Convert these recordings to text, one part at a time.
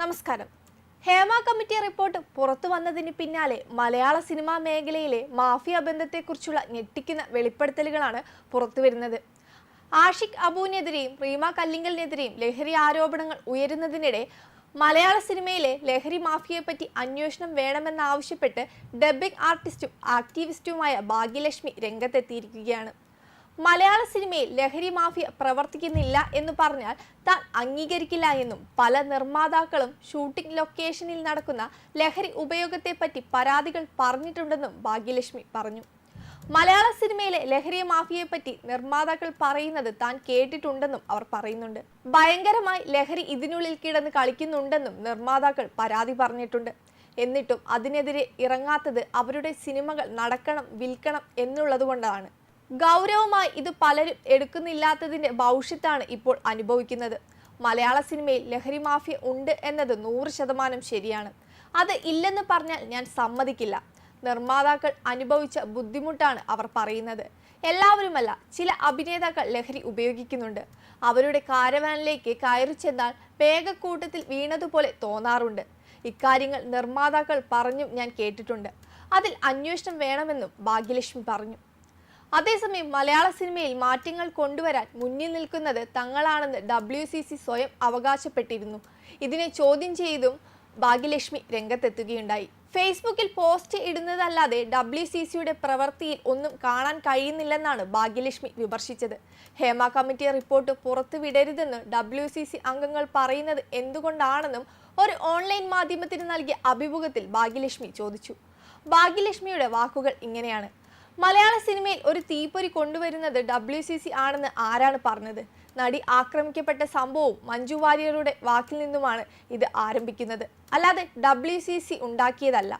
നമസ്കാരം. Hema committee report പുറത്തു വന്നതിന് പിന്നാലെ മലയാള സിനിമാ മേഖലയിലെ മാഫിയ ബന്ധത്തെക്കുറിച്ചുള്ള ഞെട്ടിക്കുന്ന വെളിപ്പെടുത്തലുകളാണ് പുറത്തുവരുന്നത് ആഷിഖ് അബുവിനെതിരെയും റീമ കല്ലിങ്കലിനെതിരെയും ലഹരി ആരോപണങ്ങൾ ഉയരുന്നതിനിടെ മലയാള സിനിമയിലെ ലഹരി മാഫിയയെപ്പറ്റി അന്വേഷണം വേണമെന്നാവശ്യപ്പെട്ട് ഡബ്ബിംഗ് ആർട്ടിസ്റ്റും ആക്ടിവിസ്റ്റുമായ ഭാഗ്യലക്ഷ്മി രംഗത്തെത്തിയിരിക്കുകയാണ്. മലയാള സിനിമയിൽ ലഹരി മാഫിയ പ്രവർത്തിക്കുന്നില്ല എന്ന് പറഞ്ഞാൽ താൻ അംഗീകരിക്കില്ല എന്നും പല നിർമ്മാതാക്കളും ഷൂട്ടിംഗ് ലൊക്കേഷനിൽ നടക്കുന്ന ലഹരി ഉപയോഗത്തെപ്പറ്റി പരാതികൾ പറഞ്ഞിട്ടുണ്ടെന്നും ഭാഗ്യലക്ഷ്മി പറഞ്ഞു. മലയാള സിനിമയിലെ ലഹരി മാഫിയയെപ്പറ്റി നിർമ്മാതാക്കൾ പറയുന്നത് താൻ കേട്ടിട്ടുണ്ടെന്നും അവർ പറയുന്നുണ്ട്. ഭയങ്കരമായി ലഹരി ഇതിനുള്ളിൽ കിടന്ന് കളിക്കുന്നുണ്ടെന്നും നിർമ്മാതാക്കൾ പരാതി പറഞ്ഞിട്ടുണ്ട്. എന്നിട്ടും അതിനെതിരെ ഇറങ്ങാത്തത് അവരുടെ സിനിമകൾ നടക്കണം വിൽക്കണം എന്നുള്ളതുകൊണ്ടാണ് ഗൗരവമായി ഇത് പലരും എടുക്കുന്നില്ലാത്തതിന്റെ ഭവിഷ്യത്താണ് ഇപ്പോൾ അനുഭവിക്കുന്നത്. മലയാള സിനിമയിൽ ലഹരി മാഫിയ ഉണ്ട് എന്നത് നൂറ് ശതമാനം ശരിയാണ്. അത് ഇല്ലെന്ന് പറഞ്ഞാൽ ഞാൻ സമ്മതിക്കില്ല. നിർമ്മാതാക്കൾ അനുഭവിച്ച ബുദ്ധിമുട്ടാണ് അവർ പറയുന്നത്. എല്ലാവരുമല്ല ചില അഭിനേതാക്കൾ ലഹരി ഉപയോഗിക്കുന്നുണ്ട്. അവരുടെ കാരവാനിലേക്ക് കയറി ചെന്നാൽ വേഗക്കൂട്ടത്തിൽ വീണതുപോലെ തോന്നാറുണ്ട്. ഇക്കാര്യങ്ങൾ നിർമ്മാതാക്കൾ പറഞ്ഞും ഞാൻ കേട്ടിട്ടുണ്ട്. അതിൽ അന്വേഷണം വേണമെന്നും ഭാഗ്യലക്ഷ്മി പറഞ്ഞു. അതേസമയം മലയാള സിനിമയിൽ മാറ്റങ്ങൾ കൊണ്ടുവരാൻ മുന്നിൽ നിൽക്കുന്നത് തങ്ങളാണെന്ന് ഡബ്ല്യു സി സി സ്വയം അവകാശപ്പെട്ടിരുന്നു. ഇതിനെ ചോദ്യം ചെയ്തും ഭാഗ്യലക്ഷ്മി രംഗത്തെത്തുകയുണ്ടായി. ഫേസ്ബുക്കിൽ പോസ്റ്റ് ഇടുന്നതല്ലാതെ ഡബ്ല്യു സി സിയുടെ പ്രവൃത്തിയിൽ ഒന്നും കാണാൻ കഴിയുന്നില്ലെന്നാണ് ഭാഗ്യലക്ഷ്മി വിമർശിച്ചത്. ഹേമ കമ്മിറ്റി റിപ്പോർട്ട് പുറത്തുവിടരുതെന്ന് ഡബ്ല്യു സി സി അംഗങ്ങൾ പറയുന്നത് എന്തുകൊണ്ടാണെന്നും ഒരു ഓൺലൈൻ മാധ്യമത്തിന് നൽകിയ അഭിമുഖത്തിൽ ഭാഗ്യലക്ഷ്മി ചോദിച്ചു. ഭാഗ്യലക്ഷ്മിയുടെ വാക്കുകൾ ഇങ്ങനെയാണ്. മലയാള സിനിമയിൽ ഒരു തീപ്പൊരി കൊണ്ടുവരുന്നത് ഡബ്ല്യു സി സി ആണെന്ന് ആരാണ് പറഞ്ഞത്? നടി ആക്രമിക്കപ്പെട്ട സംഭവവും മഞ്ജു വാര്യരുടെ വാക്കിൽ നിന്നുമാണ് ഇത് ആരംഭിക്കുന്നത്. അല്ലാതെ ഡബ്ല്യു സി സി ഉണ്ടാക്കിയതല്ല.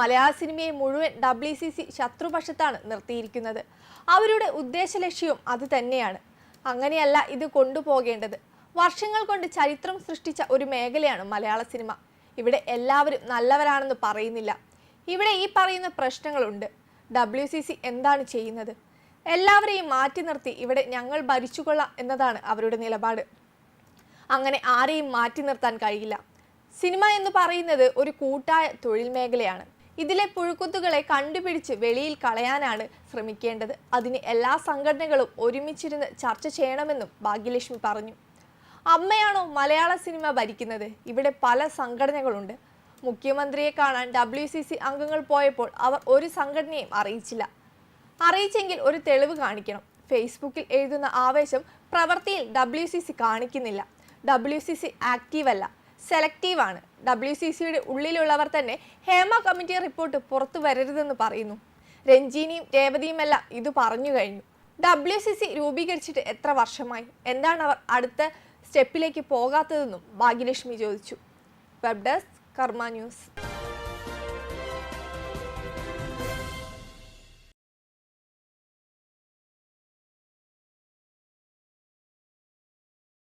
മലയാള സിനിമയെ മുഴുവൻ ഡബ്ല്യു സി സി ശത്രുപക്ഷത്താണ് നിർത്തിയിരിക്കുന്നത്. അവരുടെ ഉദ്ദേശലക്ഷ്യവും അത് തന്നെയാണ്. അങ്ങനെയല്ല ഇത് കൊണ്ടുപോകേണ്ടത്. വർഷങ്ങൾ കൊണ്ട് ചരിത്രം സൃഷ്ടിച്ച ഒരു മേഖലയാണ് മലയാള സിനിമ. ഇവിടെ എല്ലാവരും നല്ലവരാണെന്ന് പറയുന്നില്ല. ഇവിടെ ഈ പറയുന്ന പ്രശ്നങ്ങളുണ്ട്. ഡബ്ല്യു സി സി എന്താണ് ചെയ്യുന്നത്? എല്ലാവരെയും മാറ്റി നിർത്തി ഇവിടെ ഞങ്ങൾ ഭരിച്ചുകൊള്ളാം എന്നതാണ് അവരുടെ നിലപാട്. അങ്ങനെ ആരെയും മാറ്റി നിർത്താൻ കഴിയില്ല. സിനിമ എന്ന് പറയുന്നത് ഒരു കൂട്ടായ തൊഴിൽ മേഖലയാണ്. ഇതിലെ പുഴുക്കുത്തുകളെ കണ്ടുപിടിച്ച് വെളിയിൽ കളയാനാണ് ശ്രമിക്കേണ്ടത്. അതിന് എല്ലാ സംഘടനകളും ഒരുമിച്ചിരുന്ന് ചർച്ച ചെയ്യണമെന്നും ഭാഗ്യലക്ഷ്മി പറഞ്ഞു. അമ്മയാണോ മലയാള സിനിമ ഭരിക്കുന്നത്? ഇവിടെ പല സംഘടനകളുണ്ട്. മുഖ്യമന്ത്രിയെ കാണാൻ ഡബ്ല്യു സി സി അംഗങ്ങൾ പോയപ്പോൾ അവർ ഒരു സംഘടനയും അറിയിച്ചില്ല. അറിയിച്ചെങ്കിൽ ഒരു തെളിവ് കാണിക്കണം. ഫേസ്ബുക്കിൽ എഴുതുന്ന ആവേശം പ്രവൃത്തിയിൽ ഡബ്ല്യു സി സി കാണിക്കുന്നില്ല. ഡബ്ല്യു സി സി സെലക്റ്റീവ് ആണ്. ഡബ്ല്യു സി സിയുടെ ഉള്ളിലുള്ളവർ തന്നെ ഹേമ കമ്മിറ്റി റിപ്പോർട്ട് പുറത്തു വരരുതെന്ന് പറയുന്നു. രഞ്ജിനിയും രേവതിയുമെല്ലാം ഇത് പറഞ്ഞു കഴിഞ്ഞു. ഡബ്ല്യു സി സി രൂപീകരിച്ചിട്ട് എത്ര വർഷമായി? എന്താണ് അവർ അടുത്ത സ്റ്റെപ്പിലേക്ക് പോകാത്തതെന്നും ഭാഗ്യലക്ഷ്മി ചോദിച്ചു. വെബ് ഡെസ്ക് കർമ്മ